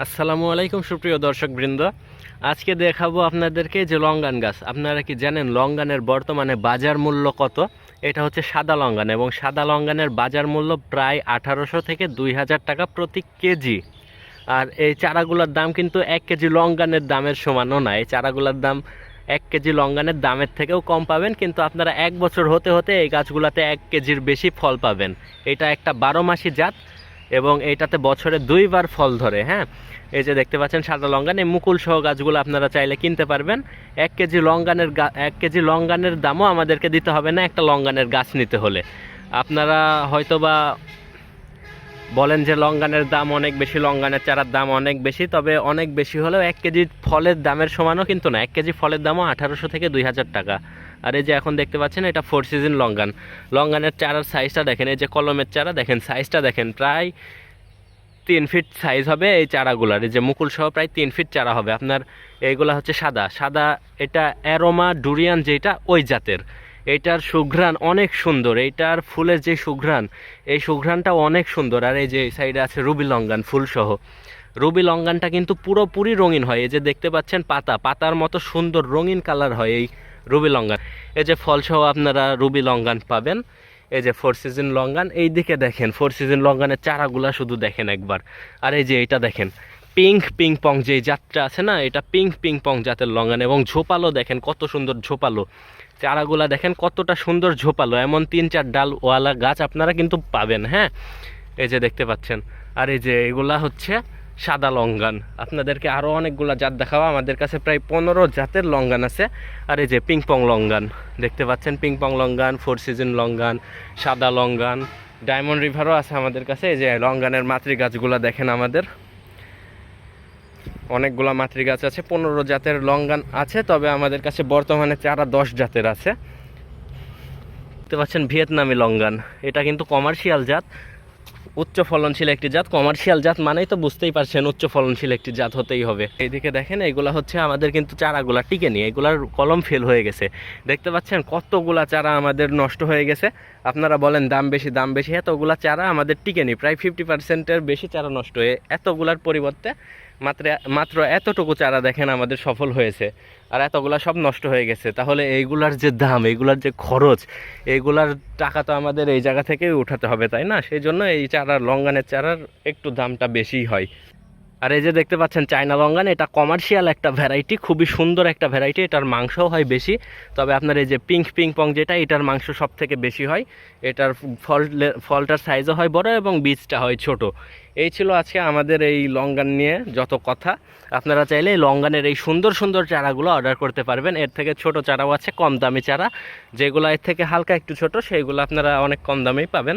আসসালামু আলাইকুম সুপ্রিয় দর্শক বৃন্দ আজকে দেখাবো আপনাদেরকে যে লঙ্গান গাছ। আপনারা কি জানেন লঙ্গানের বর্তমানে বাজার মূল্য কত? এটা হচ্ছে সাদা লঙ্গান এবং সাদা লঙ্গানের বাজার মূল্য প্রায় আঠারোশো থেকে দুই হাজার টাকা প্রতি কেজি। আর এই চারাগুলোর দাম কিন্তু এক কেজি লঙ্গানের দামের সমানও না। এই চারাগুলোর দাম এক কেজি লঙ্গানের দামের থেকেও কম পাবেন, কিন্তু আপনারা এক বছর হতে হতে এই গাছগুলোতে এক কেজির বেশি ফল পাবেন। এটা একটা বারো মাসি জাত এবং এইটাতে বছরে দুইবার ফল ধরে হ্যাঁ? এই যে দেখতে পাচ্ছেন সাদা লঙ্গান এই মুকুল সহ গাছগুলো আপনারা চাইলে কিনতে পারবেন। এক কেজি লঙ্গানের এক কেজি লঙ্গানের দামও আমাদেরকে দিতে হবে না একটা লঙ্গানের গাছ নিতে হলে। আপনারা হয়তোবা বলেন যে লঙ্গানের দাম অনেক বেশি, লঙ্গানের চারার দাম অনেক বেশি, তবে অনেক বেশি হলেও এক কেজি ফলের দামের সমানও কিন্তু না। এক কেজি ফলের দামও আঠারোশো থেকে দুই হাজার টাকা। আর এই যে এখন দেখতে পাচ্ছেন, এটা ফোর সিজন লঙ্গান। লঙ্গানের চারার সাইজটা দেখেন, এই যে কলমের চারা, দেখেন সাইজটা দেখেন, প্রায় তিন ফিট সাইজ হবে এই চারাগুলার। এই যে মুকুল সহ প্রায় তিন ফিট চারা হবে। আপনার এইগুলা হচ্ছে সাদা। সাদা এটা অ্যারোমা ডুরিয়ান যেটা ওই জাতের। এইটার সুঘ্রাণ অনেক সুন্দর এইটার ফুলের যে সুঘ্রাণ, এই সুঘ্রাণটা অনেক সুন্দর। আর এই যে সাইডে আছে রুবি লঙ্গান ফুলসহ। রুবি লঙ্গানটা কিন্তু পুরোপুরি রঙিন হয়। এই যে দেখতে পাচ্ছেন পাতা, পাতার মতো সুন্দর রঙিন কালার হয় এই রুবি লঙ্গান। এই যে ফলসহ আপনারা রুবি লঙ্গান পাবেন। এই যে ফোর সিজন লঙ্গান এই দিকে দেখেন, ফোর সিজন লঙ্গানের চারাগুলা শুধু দেখেন একবার। আর এই যে এটা দেখেন পিঙ্ক পিং পং যে জাতটা আছে না, এটা পিঙ্ক পিং পং জাতের লঙ্গান এবং ঝোপালো দেখেন কত সুন্দর ঝোপালো। চারাগুলা দেখেন কতটা সুন্দর ঝোপালো, এমন তিন চার ডালওয়ালা গাছ আপনারা কিন্তু পাবেন হ্যাঁ? এই যে দেখতে পাচ্ছেন। আর এই যে এগুলা হচ্ছে সাদা লঙ্গান। আপনাদেরকে আরও অনেকগুলা জাত দেখাবো, আমাদের কাছে প্রায় পনেরো জাতের লঙ্গান আছে। আর এই যে পিংপং লঙ্গান, দেখতে পাচ্ছেন? Ping pong longan four season longan, সাদা লঙ্গান ডায়মন্ড রিভারও আছে আমাদের কাছে। এই যে লঙ্গানের মাতৃ গাছগুলো দেখেন আমাদের। অনেকগুলা মাতৃ গাছ আছে, পনেরো জাতের লঙ্গান আছে, তবে আমাদের কাছে বর্তমানে চারা দশ জাতের আছে। দেখতে পাচ্ছেন ভিয়েতনামি লঙ্গান, এটা কিন্তু কমার্শিয়াল জাত। উচ্চ ফলনশীল একটি জাত কমার্শিয়াল জাত মানেই তো বুঝতেই পারছেন উচ্চ ফলনশীল একটি জাত হতেই হবে। এইদিকে দেখেন এইগুলা হচ্ছে আমাদের কিন্তু চারাগুলা টিকে নিয়ে, এগুলার কলম ফেল হয়ে গেছে। দেখতে পাচ্ছেন কতগুলা চারা আমাদের নষ্ট হয়ে গেছে। আপনারা বলেন দাম বেশি দাম বেশি, এতগুলা চারা আমাদের টিকে নি প্রায় ফিফটি পার্সেন্টের বেশি চারা নষ্ট হয়ে, এতগুলার পরিবর্তে মাত্র মাত্র এতটুকু চারা দেখেন আমাদের সফল হয়েছে। আর এতগুলা সব নষ্ট হয়ে গেছে। তাহলে এইগুলার যে দাম, এইগুলার যে খরচ, এইগুলার টাকা তো আমাদের এই জায়গা থেকেই উঠাতে হবে, তাই না? সেই জন্য এই চারার, লঙ্গানের চারার একটু দামটা বেশি হয়। আর এই যে দেখতে পাচ্ছেন চায়না লঙ্গান এটা কমার্শিয়াল একটা ভ্যারাইটি খুবই সুন্দর একটা ভ্যারাইটি এটার মাংসও হয় বেশি। তবে আপনার এই যে পিঙ্ক পিং পং যেটা, এটার মাংস সব থেকে বেশি হয়। এটার ফল, ফলটার সাইজও হয় বড় এবং বীজটা হয় ছোট। এই ছিল আজকে আমাদের এই লঙ্গান নিয়ে যত কথা। আপনারা চাইলে এই লঙ্গানের এই সুন্দর সুন্দর চারাগুলো অর্ডার করতে পারবেন। এর থেকে ছোট চারাও আছে, কম দামি চারা। যেগুলো এর থেকে হালকা একটু ছোট, সেইগুলো আপনারা অনেক কম দামেই পাবেন।